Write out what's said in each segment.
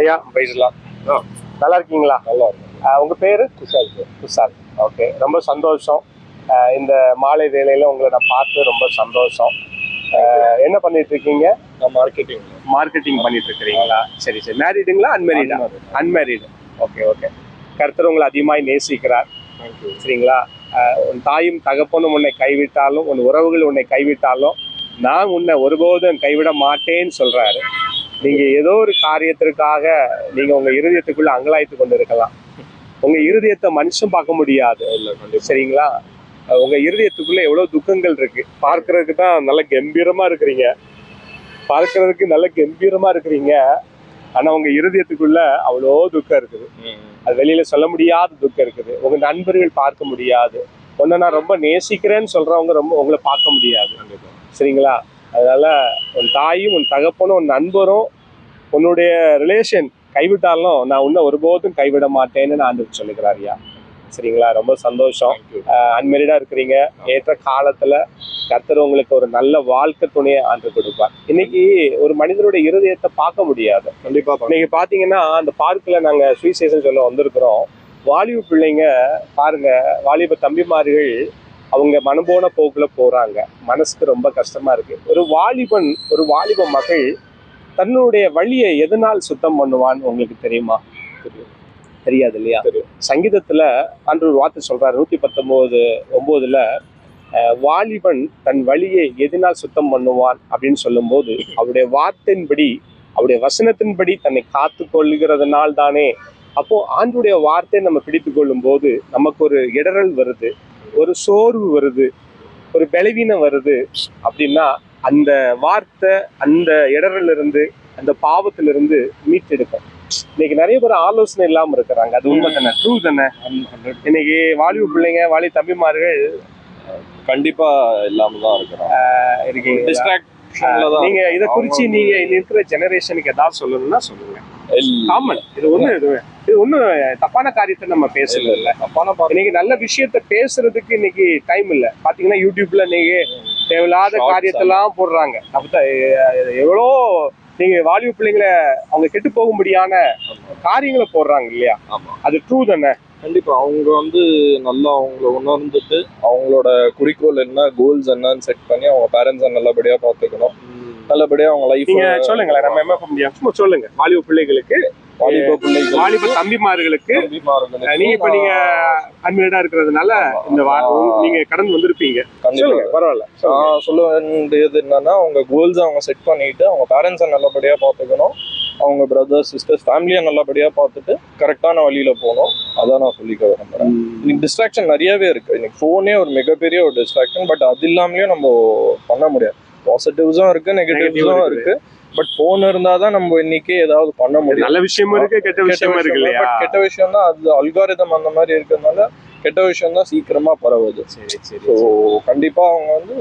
ஐயா பேசலாம். நல்லா இருக்கீங்களா? நல்லா இருக்கும் ஆஹ் உங்க பேரு? குஷால் குஷால் ஓகே. ரொம்ப சந்தோஷம். இந்த மாலை வேளையில உங்களை நான் பார்த்து ரொம்ப சந்தோஷம். என்ன பண்ணிட்டு இருக்கீங்க? மார்க்கெட்டிங் மார்க்கெட்டிங் பண்ணிட்டு இருக்கிறீங்களா? சரி சரி. மேரிடுங்களா அன்மேரிடா அன்மேரிடு ஓகே ஓகே. கர்த்தர் உங்களை அதிகமாய் நேசிக்கிறார். சரிங்களா? உன் தாயும் தகப்பனும் உன்னை கைவிட்டாலும் உன் உறவுகள் உன்னை கைவிட்டாலும் நான் உன்னை ஒருபோதும் கைவிட மாட்டேன்னு சொல்றாரு. நீங்க ஏதோ ஒரு காரியத்திற்காக நீங்க உங்க இருதயத்துக்குள்ள அங்கலாய்த்து கொண்டு இருக்கலாம் உங்க இருதயத்தை மனுஷன் பார்க்க முடியாது. சரிங்களா? உங்க இருதயத்துக்குள்ள எவ்வளவு துக்கங்கள் இருக்கு. பார்க்கிறதுக்கு தான் நல்ல கம்பீரமா இருக்கிறீங்க. பார்க்கிறதுக்கு நல்ல கம்பீரமா இருக்கிறீங்க. ஆனா உங்க இருதயத்துக்குள்ள அவ்வளோ துக்கம் இருக்குது. அது வெளியில சொல்ல முடியாத துக்கம் இருக்குது. உங்க நண்பர்கள் பார்க்க முடியாது. உன்னை நான் ரொம்ப நேசிக்கிறேன்னு சொல்றவங்க ரொம்ப உங்களை பார்க்க முடியாது. சரிங்களா? அதனால உன் தாயும் உன் தகப்பனும் உன் நண்பரும் உன்னுடைய ரிலேஷன் கைவிட்டாலும் நான் உன்னை ஒருபோதும் கைவிட மாட்டேன்னு நான் ஆண்டு சொல்லுகிறாரியா சரிங்களா? ரொம்ப சந்தோஷம். தேங்க்யூ அன்மெரிடா இருக்கிறீங்க. ஏற்ற காலத்துல கர்த்தர் உங்களுக்கு ஒரு நல்ல வாழ்க்கை துணையை ஆண்டு கொடுப்பார். இன்னைக்கு ஒரு மனிதனுடைய இருதயத்தை பார்க்க முடியாது. கண்டிப்பாக இன்னைக்கு பாத்தீங்கன்னா அந்த பார்க்ல நாங்க சுவிசேஷன் சொல்ல வந்திருக்கிறோம். வாலிப பிள்ளைங்க பாருங்க வாலிப தம்பிமார்கள் அவங்க மனம்போன போக்குல போறாங்க. மனசுக்கு ரொம்ப கஷ்டமா இருக்கு. ஒரு வாலிபன் ஒரு வாலிப மகள் தன்னுடைய வழியை எதனால் சுத்தம் பண்ணுவான்னு உங்களுக்கு தெரியுமா? தெரியும். தெரியாது இல்லையா. சங்கீதத்துல ஆண்டு ஒரு வார்த்தை சொல்றாரு நூத்தி பத்தொன்பது ஒன்பதுல அஹ், வாலிபன் தன் வழியை எதனால் சுத்தம் பண்ணுவான் அப்படின்னு சொல்லும்போது அவருடைய வார்த்தையின்படி அவருடைய வசனத்தின்படி தன்னை காத்து கொள்ளுகிறதுனால் தானே அப்போ ஆண்டுடைய வார்த்தையை நம்ம பிடித்து கொள்ளும் போது நமக்கு ஒரு இடரல் வருது. ஒரு சோர்வு வருது ஒரு பலவீனம் வருது அப்படின்னா அந்த வார்த்தை அந்த இடரல் இருந்து அந்த பாவத்திலிருந்து மீட்டெடுக்கும். இன்னைக்கு நிறைய பேர் ஆலோசனை இல்லாம இருக்கிறாங்க. அது உண்மை தானே? ட்ரூ தானே? இன்னைக்கு வாலிப பிள்ளைங்க வாலி தம்பிமார்கள் கண்டிப்பாக இல்லாமல் தான் தான் நீங்க இதை குறிச்சு நீங்க இருக்கிற ஜெனரேஷனுக்கு ஏதாவது சொல்லணும்னா சொல்லுங்க. காமன் இது ஒண்ணு இது ஒண்ணும் தப்பான காரியத்தை நம்ம பேசல இல்ல தப்பான இன்னைக்கு நல்ல விஷயத்த பேசுறதுக்கு இன்னைக்கு டைம் இல்ல. பாத்தீங்கன்னா யூடியூப்ல நீங்க தேவையில்லாத காரியத்தெல்லாம் போடுறாங்க. எவ்வளோ நீங்க வாலிப பிள்ளைங்களை அவங்க கெட்டு போகும்படியான காரியங்களை போடுறாங்க இல்லையா? அது ட்ரூ தானே? கண்டிப்பா. அவங்க வந்து நல்லா அவங்கள உணர்ந்துட்டு அவங்களோட குறிக்கோள் என்ன கோல்ஸ் என்னன்னு செட் பண்ணி அவங்க பேரண்ட்ஸை நல்லபடியா பாத்துக்கணும் நல்லபடியா அவங்க லைஃப் நீங்க சொல்லுங்களேன் நம்ம முடியும் சும்மா சொல்லுங்க. வாலிப பிள்ளைகளுக்கு வாலிப பிள்ளைகள் வாலிப தம்பிமார்களுக்கு நீங்க இப்ப நீங்க அன்மேடா இருக்கிறதுனால இந்த. நீங்க கடந்து வந்திருப்பீங்க. சொல்லுங்க பரவாயில்ல. நான் சொல்ல வேண்டியது என்னன்னா அவங்க கோல்ஸ் அவங்க செட் பண்ணிட்டு அவங்க பேரண்ட்ஸை நல்லபடியா பாத்துக்கணும் அவங்க பிரதர்ஸ் சிஸ்டர்ஸ் ஃபேமிலியை நல்லபடியா பார்த்துட்டு கரெக்டான வழியில போகணும். அதான் நான் சொல்லிக்க விரும்புறேன். இன்னைக்கு டிஸ்ட்ராக்ஷன் நிறையவே இருக்கு. இன்னைக்கு ஃபோனே ஒரு மிகப்பெரிய ஒரு டிஸ்ட்ராக்ஷன் பட் அது இல்லாமலேயும் நம்ம பண்ண முடியாது. பாசிட்டிவ்ஸும் இருக்கு நெகட்டிவ்ஸும் இருக்கு. பட் ஃபோன் இருந்தாதான் நம்ம இன்னைக்கு ஏதாவது பண்ண முடியும். நல்ல விஷயமும் இருக்கு கெட்ட விஷயமும் இருக்கு விஷயம் இல்லையா? கெட்ட விஷயம் தான் அது அல்காரிதம் அந்த மாதிரி இருக்கிறதுனால கெட்ட விஷயம் தான் சீக்கிரமா பரவுது. சரி சரி ஸோ கண்டிப்பா அவங்க வந்து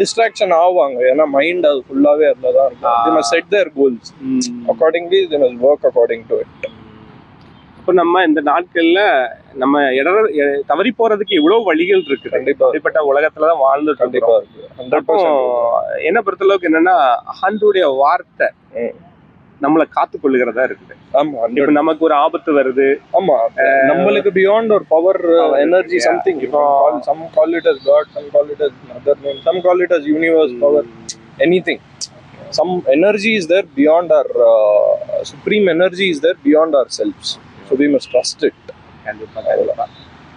டிஸ்ட்ராக்ஷன் ஆவாங்க. ஏன்னா மைண்ட் அது ஃபுல்லாவே அதுல தான் இருக்கும். They must set their goals accordingly they must work according to it இப்ப நம்ம இந்த நாட்கள்ல நம்ம இட தவறி போறதுக்கு இவ்வளவு வழிகள் இருக்கு. கண்டிப்பா. அப்படிப்பட்ட வாழ்ந்துட்டு இருக்கோம் இருக்கு. ஹண்ட்ரட் அப்போ என்ன பொறுத்தளவுக்கு என்னன்னா ஆண்டுடைய வார்த்தை. நம்மளை காத்து கொள்ளுகிறதா இருக்குது. ஆமா இப்ப நமக்கு ஒரு ஆபத்து வருது. ஆமா. நம்மளுக்கு பியாண்ட் ஒரு பவர் எனர்ஜி சம்திங் இப்போ- some call it as God some call it as other name some call it as universe power anything energy is there beyond our uh, supreme energy is there beyond ourselves. so we must trust it கண்டிப்பா கண்டிப்பா.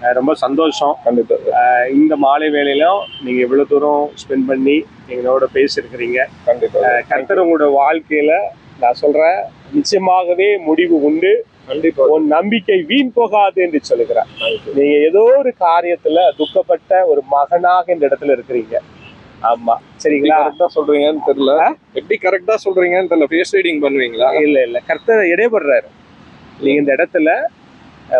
அஹ் ரொம்ப சந்தோஷம். கண்டிப்பா. அஹ் இந்த மாலை வேளையிலும் நீங்க இவ்வளவு தூரம் ஸ்பெண்ட் பண்ணி எங்களோட பேசியிருக்கிறீங்க. கண்டிப்பா. அஹ் கர்த்தர் உங்களோட வாழ்க்கையில நான் சொல்றேன் நிச்சயமாகவே முடிவு உண்டு. கண்டிப்பா. உன் நம்பிக்கை வீண் போகாது என்று சொல்லுகிறார். நீங்க ஏதோ ஒரு காரியத்துல துக்கப்பட்ட ஒரு மகனாக இந்த இடத்துல இருக்கிறீங்க. ஆமா. சரிங்களா? கரெக்டா சொல்றீங்கன்னு தெரியல. எப்படி கரெக்டா சொல்றீங்கன்னு தெரியல. ஃபேஸ் ரீடிங் பண்ணுவீங்களா? இல்ல இல்ல. கர்த்தர் இடைபடுறாரு. நீங்க இந்த இடத்துல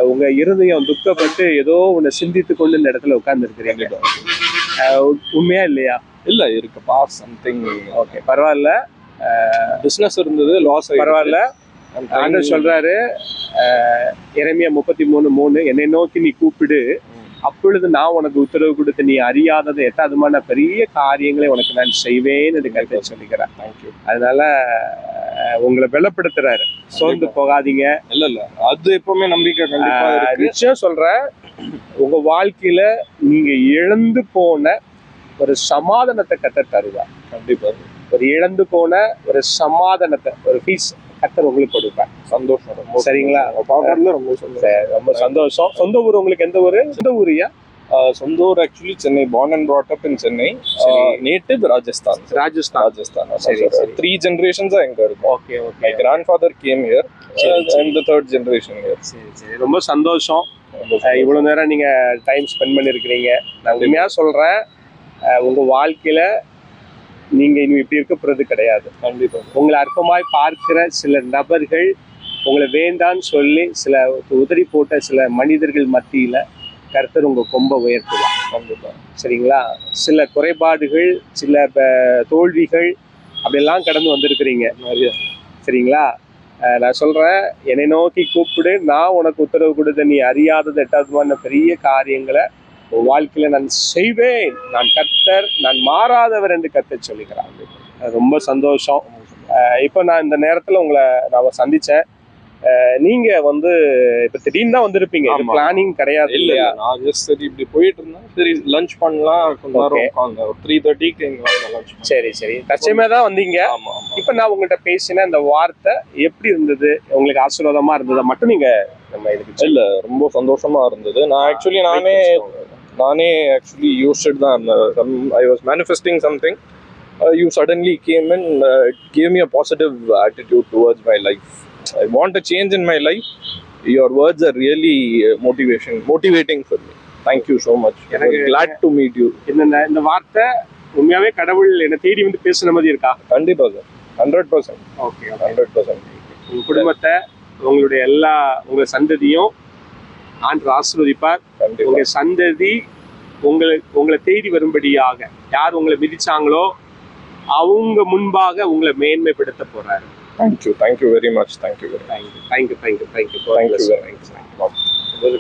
உங்க இருதயம் துக்கப்பட்டு ஏதோ ஒண்ணு சிந்தித்து கொண்டு இந்த இடத்துல உட்கார்ந்து இருக்கிறீங்க உண்மையா இல்லையா? இல்ல இருக்கு. பாஸ் சம்திங் ஓகே பரவாயில்ல. பிசினஸ் இருந்தது லாஸ் பரவாயில்ல. ஆண்டவர் சொல்றாரு அஹ், எரேமியா முப்பத்தி மூணு மூணு என்னை நோக்கி நீ கூப்பிடு. அப்பொழுது நான் உனக்கு உத்தரவு கொடுத்து நீ அறியாதது எட்டாதுமான பெரிய காரியங்களை உனக்கு நான் செய்வேன் என்று கருத்தை சொல்லிக்கிறேன் தேங்க்யூ அதனால உங்களை பலப்படுத்துறாரு சோர்ந்து போகாதீங்க. இல்ல இல்ல. அது எப்பவுமே நம்பிக்கை நிச்சயம் சொல்றேன். உங்க வாழ்க்கையில நீங்க இழந்து போன ஒரு சமாதானத்தை கத்த தருவார். கண்டிப்பா. ஒரு இழந்து போன ஒரு சமாதானத்தை ஒரு பீஸ் கத்தர் உங்களுக்கு கொடுப்பார். சந்தோஷம் ரொம்ப சரிங்களா? பார்க்கறதுல ரொம்ப சந்தோஷம். ரொம்ப சந்தோஷம். சொந்த ஊர் உங்களுக்கு எந்த ஊரு? சொந்த ஊரியா? சொந்த ஊர் actually Chennai. Born and brought up in Chennai. Native Rajasthan. Rajasthan. Rajasthan சரி. த்ரீ ஜெனரேஷன்ஸா எங்க இருக்கும்? Okay okay. My grandfather came here. And third generation here சரி சரி. ரொம்ப சந்தோஷம். அஹ், இவ்வளவு நேரம் நீங்க டைம் ஸ்பெண்ட் பண்ணிருக்கிறீங்க. நான் உண்மையா சொல்றேன். அஹ், உங்க வாழ்க்கையில நீங்க இனி இப்படி இருக்க போறது கிடையாது. கண்டிப்பா. உங்களை அற்பமாய் பார்க்கிற சில நபர்கள் உங்களை வேண்டான்னு சொல்லி சில உதறி போட்ட சில மனிதர்கள் மத்தியில கர்த்தர் உங்க கொம்ப உயர்த்துவார். கண்டிப்பா. சரிங்களா? சில குறைபாடுகள் சில தோல்விகள் அப்படியெல்லாம் கடந்து வந்திருக்கிறீங்க. சரிங்களா? நான் சொல்றேன் என்னை நோக்கி கூப்பிடு நான் உனக்கு உத்தரவு கொடுத்த நீ அறியாதது எட்டாவதுமான பெரிய காரியங்களை உன் வாழ்க்கையில நான் செய்வேன். நான் கர்த்தர் நான் மாறாதவர் என்று கர்த்தர் சொல்லிக்கிறான் அஹ் ரொம்ப சந்தோஷம். இப்போ நான் இந்த நேரத்துல உங்களை நான் சந்திச்சேன். அஹ் நீங்க வந்து இப்ப திடீர்னு தான் வந்திருப்பீங்க. பிளானிங் கிடையாது இல்ல இல்லையா? இல்ல நான் ஜஸ்ட் சரி இப்படி போயிட்டு இருந்தேன். சரி லஞ்ச் பண்ணலாம். கொஞ்ச நேரம் ஒரு த்ரீ தேர்ட்டிக்கு லஞ்ச் சரி சரி. தச்சமே தான் வந்தீங்க. இப்ப நான் உங்கள்கிட்ட பேசின அந்த வார்த்தை எப்படி இருந்தது? உங்களுக்கு ஆசீர்வாதமா இருந்ததா மட்டும் நீங்க நம்ம இதுக்கு இல்ல ரொம்ப சந்தோஷமா இருந்தது. நான் ஆக்சுவலி நானே நானே ஆக்சுவலி யூஸ்ட் தான். இருந்தேன் I was manifesting something you suddenly came in gave me a positive attitude towards my life I want a change in my life your words are really motivation motivating for me thank you so much எனக்கு- glad to meet you இந்த இந்த வார்த்தை உண்மையாவே கடவுள் என்னை தேடி வந்து பேசுன மாதிரி இருக்கா? கண்டிப்பா sir hundred percent okay hundred percent உங்க குடும்பத்தை உங்களுடைய எல்லா உங்க சந்ததியும் ஆண்டு ஆசீர்வதிப்பார். உங்க சந்ததி உங்களை உங்களை தேடி வரும்படியாக யார் உங்களை மிதிச்சாங்களோ அவங்க முன்பாக உங்களை மேன்மைப்படுத்த போறாரு. Thank you thank you very much thank you thank you thank you thank you thank you thank you